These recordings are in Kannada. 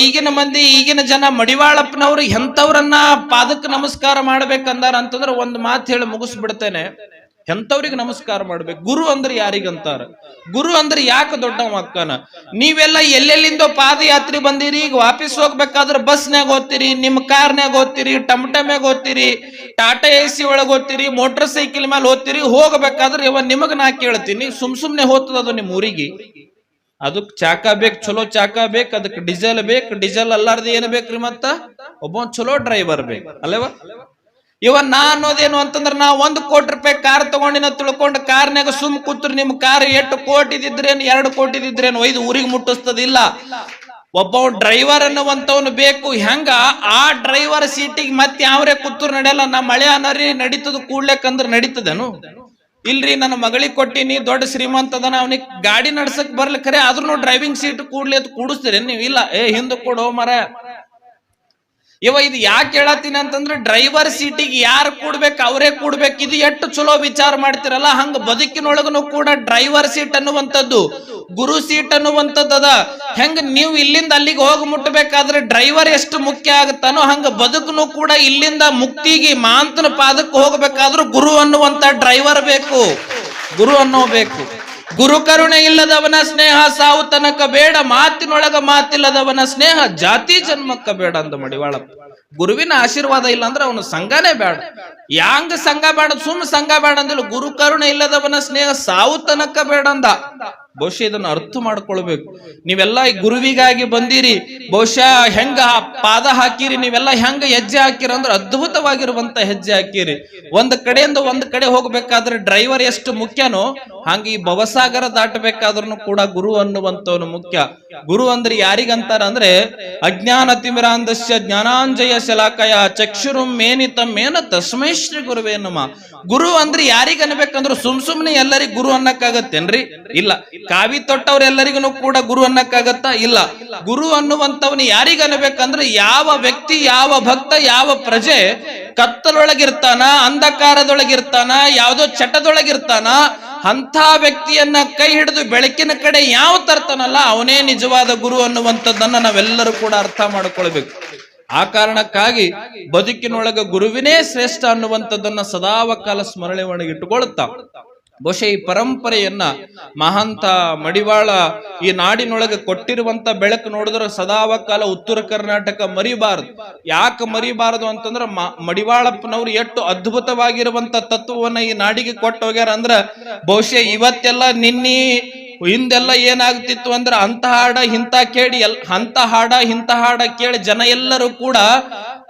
ಈಗಿನ ಮಂದಿ, ಈಗಿನ ಜನ ಮಡಿವಾಳಪ್ಪನವ್ರು ಎಂತವ್ರನ್ನ ಪಾದಕ್ಕೆ ನಮಸ್ಕಾರ ಮಾಡ್ಬೇಕಂದಾರ ಅಂತಂದ್ರೆ ಒಂದ್ ಮಾತು ಹೇಳಿ ಮುಗಿಸ್ಬಿಡ್ತೇನೆ. ಎಂಥವ್ರಿಗೆ ನಮಸ್ಕಾರ ಮಾಡ್ಬೇಕು. ಗುರು ಅಂದ್ರೆ ಯಾರಿಗಂತಾರ? ಗುರು ಅಂದ್ರೆ ಯಾಕೆ ದೊಡ್ಡ ಮಕ್ಕನ ನೀವೆಲ್ಲ ಎಲ್ಲೆಲ್ಲಿಂದ ಪಾದಯಾತ್ರೆ ಬಂದಿರಿ, ಈಗ ವಾಪಸ್ ಹೋಗ್ಬೇಕಾದ್ರೆ ಬಸ್ನ್ಯಾಗ ಓದ್ತೀರಿ ನಿಮ್ ಕಾರ್ನ್ಯಾಗ ಓದ್ತೀರಿ ಟಮ್ಟಮ್ಯಾಗ ಓದ್ತೀರಿ ಟಾಟಾ ಎ ಸಿ ಒಳಗ್ ಓದ್ತೀರಿ ಮೋಟರ್ ಸೈಕಲ್ ಮೇಲೆ ಓದ್ತೀರಿ ಹೋಗ್ಬೇಕಾದ್ರೆ ಇವ ನಿಮಗ್ ನಾ ಕೇಳ್ತೀನಿ. ಸುಮ್ ಸುಮ್ನೆ ಹೋಗ್ತದ ಅದು ನಿಮ್ ಊರಿಗೆ. ಅದಕ್ ಚಾಕ ಬೇಕ್, ಚಲೋ ಚಾಕ ಬೇಕ್ ಅದಕ್ ಡೀಸೆಲ್ ಬೇಕ್, ಡೀಸೆಲ್ ಅಲ್ಲಾರ್ದ ಏನ್ ಬೇಕ್ರಿ ಮತ್ತ? ಒಬ್ಬ ಚಲೋ ಡ್ರೈವರ್ ಬೇಕ್, ಅಲ್ಲವ? ಇವ ನಾ ಅನ್ನೋದೇನು ಅಂತಂದ್ರ ನಾ ಒಂದ್ ಕೋಟಿ ರೂಪಾಯಿ ಕಾರ್ ತಗೊಂಡಿನ ತಿಳ್ಕೊಂಡು ಕಾರ್ನ್ಯಾಗ ಸುಮ್ ಕೂತ್ರಿ ನಿಮ್ ಕಾರ್ ಎಷ್ಟು ಕೋಟಿ ಇದ್ರೇನು ಎರಡು ಕೋಟಿ ಇದ್ರೇನು ಒಯ್ದು ಊರಿಗೆ ಮುಟ್ಟಿಸ್ತದಿಲ್ಲ. ಒಬ್ಬ ಡ್ರೈವರ್ ಅನ್ನುವಂತವನು ಬೇಕು, ಹೆಂಗ ಆ ಡ್ರೈವರ್ ಸೀಟಿಗೆ ಮತ್ತೆ ಯಾವ್ರೆ ಕೂತರು ನಡೆಯಲ್ಲ ನಮ್ಮ ಮಳೆ ಅನ್ನೋರಿ ನಡೀತದ ಕೂಡ್ಲೇಕಂದ್ರ ನಡೀತದೇನು? ಇಲ್ರಿ, ನನ್ನ ಮಗಳಿಗೆ ಕೊಟ್ಟಿನಿ, ದೊಡ್ಡ ಶ್ರೀಮಂತ ಅದನ, ಅವನಿಗೆ ಗಾಡಿ ನಡ್ಸಕ್ ಬರ್ಲಿಕ್ಕರೆ ಆದ್ರೂ ಡ್ರೈವಿಂಗ್ ಸೀಟ್ ಕೂಡ್ಲಿ ಅಂತ ಕೂಡಿಸ್ತೀರಿ ನೀವು? ಇಲ್ಲ. ಏ ಹಿಂದೆ ಕೊಡೋ ಮರ. ಇವ ಇದು ಯಾಕೆ ಹೇಳತ್ತೀನಿ ಅಂತಂದ್ರೆ ಡ್ರೈವರ್ ಸೀಟಿಗೆ ಯಾರು ಕೂಡ್ಬೇಕು, ಅವರೇ ಕೂಡ್ಬೇಕು. ಇದು ಎಷ್ಟು ಚಲೋ ವಿಚಾರ ಮಾಡ್ತಿರಲ್ಲ, ಹಂಗ ಬದುಕಿನೊಳಗನು ಕೂಡ ಡ್ರೈವರ್ ಸೀಟ್ ಅನ್ನುವಂಥದ್ದು, ಗುರು ಸೀಟ್ ಅನ್ನುವಂಥದ್ದದ. ಹೆಂಗ ನೀವು ಇಲ್ಲಿಂದ ಅಲ್ಲಿಗೆ ಹೋಗಿ ಮುಟ್ಟಬೇಕಾದ್ರೆ ಡ್ರೈವರ್ ಎಷ್ಟು ಮುಖ್ಯ ಆಗುತ್ತಾನೋ ಹಂಗ ಬದುಕನು ಕೂಡ ಇಲ್ಲಿಂದ ಮುಕ್ತಿಗೆ ಮಾಂತನ ಪಾದಕ್ಕೆ ಹೋಗ್ಬೇಕಾದ್ರೂ ಗುರು ಅನ್ನುವಂತ ಡ್ರೈವರ್ ಬೇಕು. ಗುರು ಅನ್ನೋ ಬೇಕು ಗುರು ಕರುಣೆ ಇಲ್ಲದವನ ಸ್ನೇಹ ಸಾವು ತನಕ ಬೇಡ, ಮಾತಿನೊಳಗ ಮಾತಿಲ್ಲದವನ ಸ್ನೇಹ ಜಾತಿ ಜನ್ಮಕ್ಕ ಬೇಡ ಅಂದ ಮಡಿವಾಳ ಗುರುವಿನ ಆಶೀರ್ವಾದ ಇಲ್ಲ ಅಂದ್ರೆ ಅವನು ಸಂಘನೇ ಬೇಡ. ಯಾಂಗ ಸಂಘ ಬೇಡ, ಸುಮ್ ಸಂಘ ಬೇಡ ಅಂದಿಲ್ಲ, ಗುರು ಕರುಣೆ ಇಲ್ಲದವನ ಸ್ನೇಹ ಸಾವು ತನಕ ಬೇಡ ಅಂದ. ಬಹುಶಃ ಇದನ್ನು ಅರ್ಥ ಮಾಡ್ಕೊಳ್ಬೇಕು. ನೀವೆಲ್ಲ ಈ ಗುರುವಿಗಾಗಿ ಬಂದಿರಿ. ಬಹುಶಃ ಹೆಂಗ ಪಾದ ಹಾಕಿರಿ. ನೀವೆಲ್ಲ ಹೆಂಗ ಹೆಜ್ಜೆ ಹಾಕಿರಿ ಅಂದ್ರೆ ಅದ್ಭುತವಾಗಿರುವಂತ ಹೆಜ್ಜೆ ಹಾಕಿರಿ. ಒಂದ್ ಕಡೆಯಿಂದ ಒಂದ್ ಕಡೆ ಹೋಗ್ಬೇಕಾದ್ರೆ ಡ್ರೈವರ್ ಎಷ್ಟು ಮುಖ್ಯನೋ ಹಂಗ ಈ ಭವಸಾಗರ ದಾಟಬೇಕಾದ್ರೂ ಕೂಡ ಗುರು ಅನ್ನುವಂತವನು ಮುಖ್ಯ. ಗುರು ಅಂದ್ರೆ ಯಾರಿಗಂತಾರ ಅಂದ್ರೆ ಅಜ್ಞಾನ ತಿಮಿರಾಂಧಸ್ಯ ಜ್ಞಾನಾಂಜಯ ಶಲಾಕಯ ಚಕ್ಷುರು ಮೇನಿತ ಮೇನ ತಸ್ಮೈ ಶ್ರೀ ಗುರುವೇ ಗುರು ಅಂದ್ರೆ ಯಾರಿಗ ಅನ್ಬೇಕಂದ್ರೆ ಸುಮ್ ಸುಮ್ನೆ ಎಲ್ಲರಿಗೂ ಗುರು ಅನ್ನಕ್ಕಾಗತ್ತೇನ್ರಿ? ಇಲ್ಲ. ಕಾವಿ ತೊಟ್ಟವ್ರೆಲ್ಲರಿಗೂ ಕೂಡ ಗುರು ಅನ್ನಕ್ಕಾಗತ್ತಾ? ಇಲ್ಲ. ಗುರು ಅನ್ನುವಂಥವ್ನು ಯಾರಿಗ ಅನ್ಬೇಕಂದ್ರೆ ಯಾವ ವ್ಯಕ್ತಿ, ಯಾವ ಭಕ್ತ, ಯಾವ ಪ್ರಜೆ ಕತ್ತಲೊಳಗಿರ್ತಾನ, ಅಂಧಕಾರದೊಳಗಿರ್ತಾನ, ಯಾವ್ದೋ ಚಟದೊಳಗಿರ್ತಾನ ಅಂತ ವ್ಯಕ್ತಿಯನ್ನ ಕೈ ಹಿಡಿದು ಬೆಳಕಿನ ಕಡೆ ಯಾವ ತರ್ತಾನಲ್ಲ, ಅವನೇ ನಿಜವಾದ ಗುರು ಅನ್ನುವಂಥದ್ದನ್ನ ನಾವೆಲ್ಲರೂ ಕೂಡ ಅರ್ಥ ಮಾಡ್ಕೊಳ್ಬೇಕು. ಆ ಕಾರಣಕ್ಕಾಗಿ ಬದುಕಿನೊಳಗ ಗುರುವಿನೇ ಶ್ರೇಷ್ಠ ಅನ್ನುವಂಥದ್ದನ್ನ ಸದಾವಕಾಲ ಸ್ಮರಣೆ ಒಳಗೆ ಬಹುಶಃ ಈ ಪರಂಪರೆಯನ್ನ ಮಹಾಂತ ಮಡಿವಾಳ ಈ ನಾಡಿನೊಳಗೆ ಕೊಟ್ಟಿರುವಂತ ಬೆಳಕು ನೋಡಿದ್ರೆ ಸದಾವಕಾಲ ಉತ್ತರ ಕರ್ನಾಟಕ ಮರಿಬಾರದು. ಯಾಕೆ ಮರಿಬಾರದು ಅಂತಂದ್ರೆ ಮಡಿವಾಳಪ್ಪನವ್ರು ಎಷ್ಟು ಅದ್ಭುತವಾಗಿರುವಂತ ತತ್ವವನ್ನ ಈ ನಾಡಿಗೆ ಕೊಟ್ಟು ಹೋಗ್ಯಾರ ಅಂದ್ರ ಬಹುಶಃ ಇವತ್ತೆಲ್ಲ ನಿನ್ನಿ ಹಿಂದೆಲ್ಲ ಏನಾಗ್ತಿತ್ತು ಅಂದ್ರೆ ಅಂತ ಹಾಡ, ಇಂಥ ಕೇಳಿ ಎಲ್ ಅಂತ ಹಾಡ, ಇಂಥ ಹಾಡ ಕೇಳಿ ಜನ ಎಲ್ಲರೂ ಕೂಡ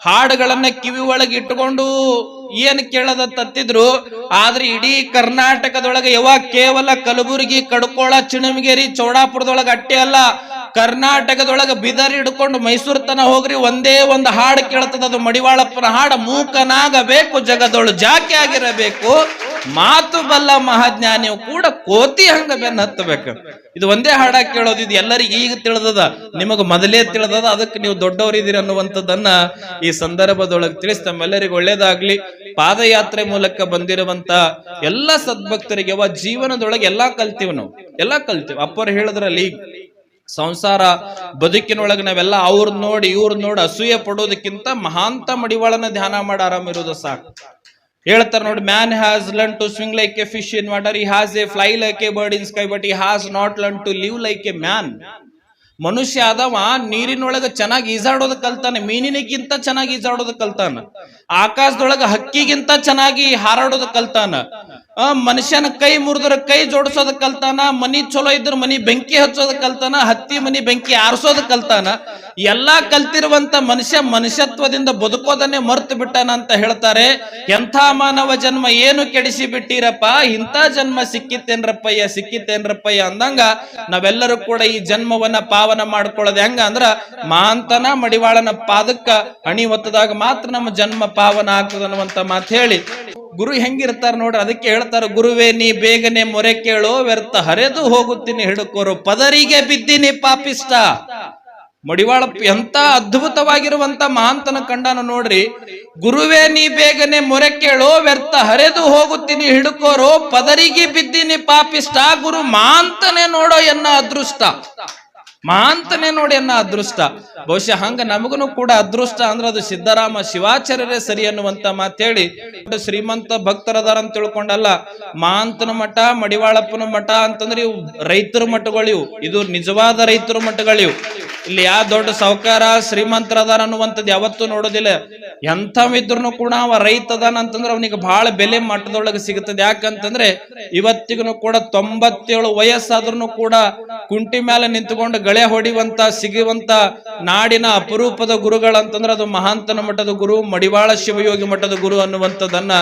ಹಾಡುಗಳನ್ನ ಕಿವಿ ಒಳಗೆ ಇಟ್ಟುಕೊಂಡು ಏನ್ ಕೇಳದ ತತ್ತಿದ್ರು. ಆದ್ರೆ ಇಡೀ ಕರ್ನಾಟಕದೊಳಗೆ ಯಾವಾಗ ಕೇವಲ ಕಲಬುರಗಿ, ಕಡ್ಕೋಳ, ಚಿಣಮಗೇರಿ, ಚೌಡಾಪುರದೊಳಗೆ ಅಟ್ಟೆ ಅಲ್ಲ. ಕರ್ನಾಟಕದೊಳಗೆ ಬಿದರ್ ಹಿಡ್ಕೊಂಡು ಮೈಸೂರು ತನ ಹೋಗ್ರಿ, ಒಂದೇ ಒಂದು ಹಾಡು ಕೇಳ್ತದ ಅದು ಮಡಿವಾಳಪ್ಪನ ಹಾಡು. ಮೂಕನಾಗಬೇಕು, ಜಗದೊಳು ಜಾಕೆ ಆಗಿರಬೇಕು. ಮಾತು ಬಲ್ಲ ಮಹಾಜ್ಞಾನಿಯು ಕೂಡ ಕೋತಿ ಹಂಗ ಬೆನ್ನ ಹತ್ತಬೇಕು. ಇದು ಒಂದೇ ಹಾಡ ಕೇಳೋದು, ಇದು ಎಲ್ಲರಿಗೆ ಈಗ ತಿಳಿದದ, ನಿಮಗ ಮೊದಲೇ ತಿಳಿದದ, ಅದಕ್ಕೆ ನೀವು ದೊಡ್ಡವರಿದ್ದೀರಿ ಅನ್ನುವಂಥದ್ದನ್ನ ಈ ಸಂದರ್ಭದೊಳಗೆ ತಿಳಿಸಿ, ತಮ್ಮೆಲ್ಲರಿಗೂ ಒಳ್ಳೇದಾಗ್ಲಿ. ಪಾದಯಾತ್ರೆ ಮೂಲಕ ಬಂದಿರುವಂತ ಎಲ್ಲ ಸದ್ಭಕ್ತರಿಗೆ ಅವ ಜೀವನದೊಳಗೆ ಎಲ್ಲಾ ಕಲ್ತೀವಿ ನಾವು, ಎಲ್ಲಾ ಕಲ್ತೀವಿ. ಅಪ್ಪರು ಹೇಳಿದ್ರಲ್ಲಿ, ಸಂಸಾರ ಬದುಕಿನೊಳಗೆ ನಾವೆಲ್ಲ ಅವ್ರ ನೋಡಿ ಇವ್ರ ನೋಡಿ ಅಸೂಯೆ ಪಡೋದಕ್ಕಿಂತ ಮಹಾಂತ ಮಡಿವಾಳನ ಧ್ಯಾನ ಮಾಡಿ ಆರಾಮಿರೋದು ಸಾಕು. ಹೇಳ್ತಾರೆ ನೋಡಿ man has learn to swing like a fish in water he has a fly like a bird in sky but he has not learn to live like a man ಮನುಷ್ಯ ಆದವ ನೀರಿನೊಳಗ ಚೆನ್ನಾಗಿ ಈಜಾಡೋದು ಕಲ್ತಾನೆ ಮೀನಿನಿಗಿಂತ ಚೆನ್ನಾಗಿ ಈಜಾಡೋದು ಕಲ್ತಾನ, ಆಕಾಶದೊಳಗ ಹಕ್ಕಿಗಿಂತ ಚೆನ್ನಾಗಿ ಹಾರಾಡೋದು ಕಲ್ತಾನ. ಆ ಮನುಷ್ಯನ ಕೈ ಮುರಿದ್ರ ಕೈ ಜೋಡಿಸೋದ ಕಲ್ತಾನ, ಮನಿ ಚಲೋ ಇದ್ರ ಮನಿ ಬೆಂಕಿ ಹಚ್ಚೋದ ಕಲ್ತಾನ, ಹತ್ತಿ ಮನಿ ಬೆಂಕಿ ಆರಿಸೋದ ಕಲ್ತಾನ, ಎಲ್ಲಾ ಕಲ್ತಿರುವಂತ ಮನುಷ್ಯ ಮನುಷ್ಯತ್ವದಿಂದ ಬದುಕೋದನ್ನೇ ಮರ್ತು ಬಿಟ್ಟಾನ ಅಂತ ಹೇಳ್ತಾರೆ. ಎಂಥ ಮಾನವ ಜನ್ಮ ಏನು ಕೆಡಿಸಿ ಬಿಟ್ಟಿರಪ್ಪ? ಇಂಥ ಜನ್ಮ ಸಿಕ್ಕಿತ್ತೇನ್ರಪ್ಪಯ್ಯ ಸಿಕ್ಕಿತ್ತೇನ್ರಪ್ಪಯ್ಯ ಅಂದಂಗ ನಾವೆಲ್ಲರೂ ಕೂಡ ಈ ಜನ್ಮವನ್ನ ಪಾವನ ಮಾಡ್ಕೊಳ್ಳೋದು ಹೆಂಗ ಅಂದ್ರ ಮಾಂತನ ಮಡಿವಾಳನ ಪಾದಕ್ಕ ಅಣಿ ಒತ್ತದಾಗ ಮಾತ್ರ ನಮ್ಮ ಜನ್ಮ ಪಾವನ ಆಗ್ತದ ಅನ್ನುವಂತ ಮಾತು ಹೇಳಿ. ಗುರು ಹೆಂಗಿರ್ತಾರ ನೋಡ್ರಿ, ಅದಕ್ಕೆ ಹೇಳ್ತಾರ, ಗುರುವೇ, ನೀ ಬೇಗನೆ ಮೊರೆ ಕೇಳೋ, ವ್ಯರ್ಥ ಹರಿದು ಹೋಗುತ್ತೀನಿ, ಹಿಡುಕೋರು, ಪದರಿಗೆ ಬಿದ್ದೀನಿ ಪಾಪಿಸ್ಟ ಮಡಿವಾಳ ಎಂತ ಅದ್ಭುತವಾಗಿರುವಂತ ಮಹಾಂತನ ಕಂಡನು ನೋಡ್ರಿ, ಗುರುವೇ, ನೀ ಬೇಗನೆ ಮೊರೆ ಕೇಳೋ, ವ್ಯರ್ಥ ಹರಿದು ಹೋಗುತ್ತೀನಿ, ಹಿಡುಕೋರು, ಪದರಿಗೆ ಬಿದ್ದೀನಿ ಪಾಪಿಸ್ಟ ಗುರು ಮಾಂತನೆ ನೋಡೋ ಎನ್ನ ಅದೃಷ್ಟ. ಮಹಾಂತನೇ ನೋಡಿ ಅನ್ನ ಅದೃಷ್ಟ. ಬಹುಶಃ ಹಂಗ ನಮಗೂ ಕೂಡ ಅದೃಷ್ಟ ಅಂದ್ರೆ ಅದು ಸಿದ್ದರಾಮ ಶಿವಾಚಾರ್ಯರೇ ಸರಿ ಅನ್ನುವಂತ ದೊಡ್ಡ ಶ್ರೀಮಂತ ಭಕ್ತರದಾರ ಅಂತ ತಿಳ್ಕೊಂಡಲ್ಲ. ಮಾಂತನ ಮಠ, ಮಡಿವಾಳಪ್ಪನ ಮಠ ಅಂತಂದ್ರೆ ಇವು ರೈತರ ಮಠಗಳಿವು ಇದು ನಿಜವಾದ ರೈತರ ಮಠಗಳಿವು ಇಲ್ಲಿ ಯಾವ ದೊಡ್ಡ ಸಾವುಕಾರ ಶ್ರೀಮಂತರದಾರ ಅನ್ನುವಂಥದ್ದು ಯಾವತ್ತೂ ನೋಡೋದಿಲ್ಲ. ಎಂಥವಿದ್ರು ಕೂಡ ಅವ ರೈತ ಅದಾನ ಅಂತಂದ್ರೆ ಅವನಿಗೆ ಬಹಳ ಬೆಲೆ ಮಟ್ಟದೊಳಗೆ ಸಿಗುತ್ತದೆ. ಯಾಕಂತಂದ್ರೆ ಇವತ್ತಿಗೂ ಕೂಡ ತೊಂಬತ್ತೇಳು ವಯಸ್ಸಾದ್ರೂ ಕೂಡ ಕುಂಟಿ ಮೇಲೆ ನಿಂತುಕೊಂಡು ಗಳೆ ಹೊಡಿವಂತ ಸಿಗುವಂತ ನಾಡಿನ ಅಪರೂಪದ ಗುರುಗಳಂತಂದ್ರೆ ಅದು ಮಹಾಂತನ ಮಠದ ಗುರು, ಮಡಿವಾಳ ಶಿವಯೋಗಿ ಮಠದ ಗುರು ಅನ್ನುವಂಥದ್ದನ್ನ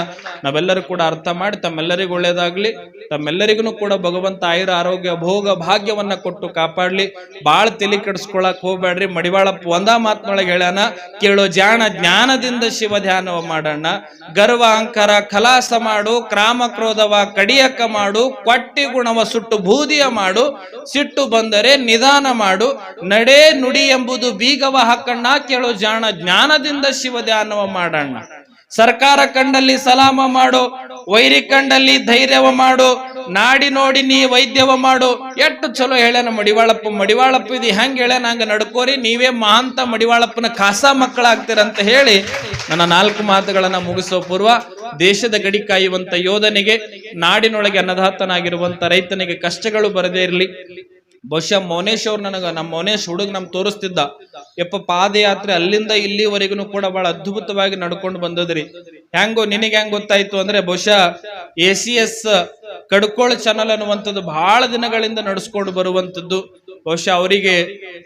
ನಾವೆಲ್ಲರೂ ಕೂಡ ಅರ್ಥ ಮಾಡಿ ತಮ್ಮೆಲ್ಲರಿಗೂ ಒಳ್ಳೇದಾಗ್ಲಿ. ತಮ್ಮೆಲ್ಲರಿಗೂ ಕೂಡ ಭಗವಂತ ಆಯುರ ಆರೋಗ್ಯ ಭೋಗ ಭಾಗ್ಯವನ್ನ ಕೊಟ್ಟು ಕಾಪಾಡ್ಲಿ. ಬಾಳ್ ತಲೆ ಕೆಡಿಸ್ಕೊಳಕ್ ಹೋಗ್ಬೇಡ್ರಿ. ಮಡಿವಾಳಪ್ಪ ಒಂದ ಮಾತ್ನೊಳಗೆ ಹೇಳೋಣ ಕೇಳೋ ಜಾಣ ಜ್ಞಾನದಿಂದ ಶಿವ ಧ್ಯಾನವ ಮಾಡೋಣ ಗರ್ವ ಅಂಕರ ಖಲಾಸ ಮಾಡು, ಕ್ರಾಮ ಕ್ರೋಧವ ಕಡಿಯಕ ಮಾಡು, ಕೊಟ್ಟಿ ಗುಣವ ಸುಟ್ಟು ಬೂದಿಯ ಮಾಡು, ಸಿಟ್ಟು ಬಂದರೆ ನಿಧಾನ ಮಾಡು. ನಡೆ ನುಡಿ ಎಂಬುದು ಬೀಗವ ಹಾಕಣ್ಣ, ಕೇಳೋ ಜಾಣ ಜ್ಞಾನದಿಂದ ಶಿವ ಧ್ಯಾನವ ಮಾಡೋಣ ಸರ್ಕಾರ ಕಂಡಲ್ಲಿ ಸಲಾಮ ಮಾಡು, ವೈರಿ ಕಂಡಲ್ಲಿ ಧೈರ್ಯವ ಮಾಡು. ನಾಡಿ ನೋಡಿ ನೀ ವೈದ್ಯವ ಮಾಡು. ಎಷ್ಟು ಚಲೋ ಹೇಳ್ಯಾನ ಮಡಿವಾಳಪ್ಪ. ಮಡಿವಾಳಪ್ಪ ಇದು ಹೆಂಗೆ ಹೇಳ್ಯಾನ? ಹಂಗ ನಡ್ಕೋರಿ. ನೀವೇ ಮಹಾಂತ ಮಡಿವಾಳಪ್ಪನ ಖಾಸ ಮಕ್ಕಳಾಗ್ತೀರಂತ ಹೇಳಿ ನನ್ನ ನಾಲ್ಕು ಮಾತುಗಳನ್ನ ಮುಗಿಸೋ ಪೂರ್ವ ದೇಶದ ಗಡಿ ಕಾಯುವಂತ ಯೋಧನಿಗೆ, ನಾಡಿನೊಳಗೆ ಅನ್ನದಾತನಾಗಿರುವಂತ ರೈತನಿಗೆ ಕಷ್ಟಗಳು ಬರದೇ ಇರಲಿ. ಬಹುಶಃ ಮೌನೇಶ್ ಅವ್ರು ನನಗ, ನಮ್ಮ ಮೌನೇಶ್ ಹುಡುಗ ನಮ್ ತೋರಿಸ್ತಿದ್ದ. ಯಪ್ಪ ಪಾದಯಾತ್ರೆ ಅಲ್ಲಿಂದ ಇಲ್ಲಿವರೆಗೂ ಕೂಡ ಬಹಳ ಅದ್ಭುತವಾಗಿ ನಡ್ಕೊಂಡು ಬಂದದ್ರಿ. ಹೆಂಗೋ ನಿನಗೆ ಹೆಂಗ್ ಗೊತ್ತಾಯ್ತು ಅಂದ್ರೆ ಬಹುಶಃ A C S Kadkol channel ಅನ್ನುವಂಥದ್ದು ಬಹಳ ದಿನಗಳಿಂದ ನಡೆಸ್ಕೊಂಡು ಬರುವಂತದ್ದು ಬಹುಶಃ ಅವರಿಗೆ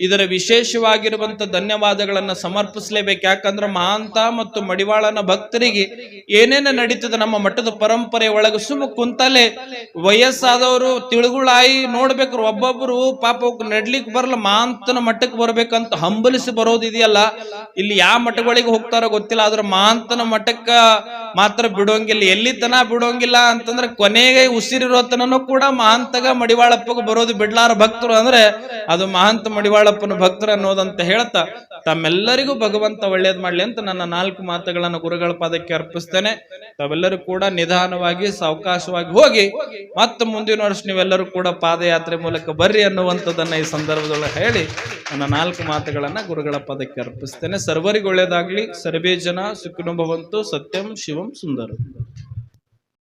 ಇದರ ವಿಶೇಷವಾಗಿರುವಂತ ಧನ್ಯವಾದಗಳನ್ನ ಸಮರ್ಪಿಸಲೇಬೇಕು. ಯಾಕಂದ್ರೆ ಮಹಾಂತ ಮತ್ತು ಮಡಿವಾಳನ ಭಕ್ತರಿಗೆ ಏನೇನ ನಡೀತದೆ ನಮ್ಮ ಮಠದ ಪರಂಪರೆ ಒಳಗೆ ಸುಮ್ಮ ಕುಂತಲೆ ವಯಸ್ಸಾದವರು ತಿಳುಗುಳಾಯಿ ನೋಡ್ಬೇಕ್ರು. ಒಬ್ಬೊಬ್ರು ಪಾಪ ನಡ್ಲಿಕ್ಕೆ ನಡ್ಲಿಕ್ ಬರಲ್ಲ ಮಹಾಂತನ ಮಠಕ್ಕೆ ಬರ್ಬೇಕಂತ ಹಂಬಲಿಸಿ ಬರೋದಿದೆಯಲ್ಲ. ಇಲ್ಲಿ ಯಾವ ಮಠಗಳಿಗೆ ಹೋಗ್ತಾರೋ ಗೊತ್ತಿಲ್ಲ, ಆದ್ರೆ ಮಹಾಂತನ ಮಠಕ್ಕ ಮಾತ್ರ ಬಿಡೋಂಗಿಲ್ಲ. ಎಲ್ಲಿ ತನ ಬಿಡೋಂಗಿಲ್ಲ ಅಂತಂದ್ರೆ ಕೊನೆಗೆ ಉಸಿರಿರೋ ತನನು ಕೂಡ ಮಹಾಂತಗ ಮಡಿವಾಳಪ್ಪಗ ಬರೋದು ಬಿಡ್ಲಾರ ಭಕ್ತರು ಅಂದ್ರೆ ಅದು ಮಹಾಂತ ಮಡಿವಾಳಪ್ಪನ ಭಕ್ತರು ಅನ್ನೋದಂತ ಹೇಳ್ತಾ. ತಮ್ಮೆಲ್ಲರಿಗೂ ಭಗವಂತ ಒಳ್ಳೇದ್ ಮಾಡ್ಲಿ ಅಂತ ನನ್ನ ನಾಲ್ಕು ಮಾತುಗಳನ್ನು ಗುರುಗಳ ಪಾದಕ್ಕೆ ಅರ್ಪಿಸ್ತೇನೆ. ತಾವೆಲ್ಲರೂ ಕೂಡ ನಿಧಾನವಾಗಿ, ಸಾವಕಾಶವಾಗಿ ಹೋಗಿ ಮತ್ತೆ ಮುಂದಿನ ವರ್ಷ ನೀವೆಲ್ಲರೂ ಕೂಡ ಪಾದಯಾತ್ರೆ ಮೂಲಕ ಬರ್ರಿ ಅನ್ನುವಂಥದ್ದನ್ನ ಈ ಸಂದರ್ಭದೊಳಗೆ ಹೇಳಿ ನನ್ನ ನಾಲ್ಕು ಮಾತುಗಳನ್ನ ಗುರುಗಳ ಪದಕ್ಕೆ ಅರ್ಪಿಸ್ತೇನೆ. ಸರ್ವರಿಗೆ ಒಳ್ಳೆಯದಾಗಲಿ ಸರ್ವೇ ಜನ ಸುಖಿನುಭವಂತು ಸತ್ಯಂ ಶಿವಂ ಸುಂದರ.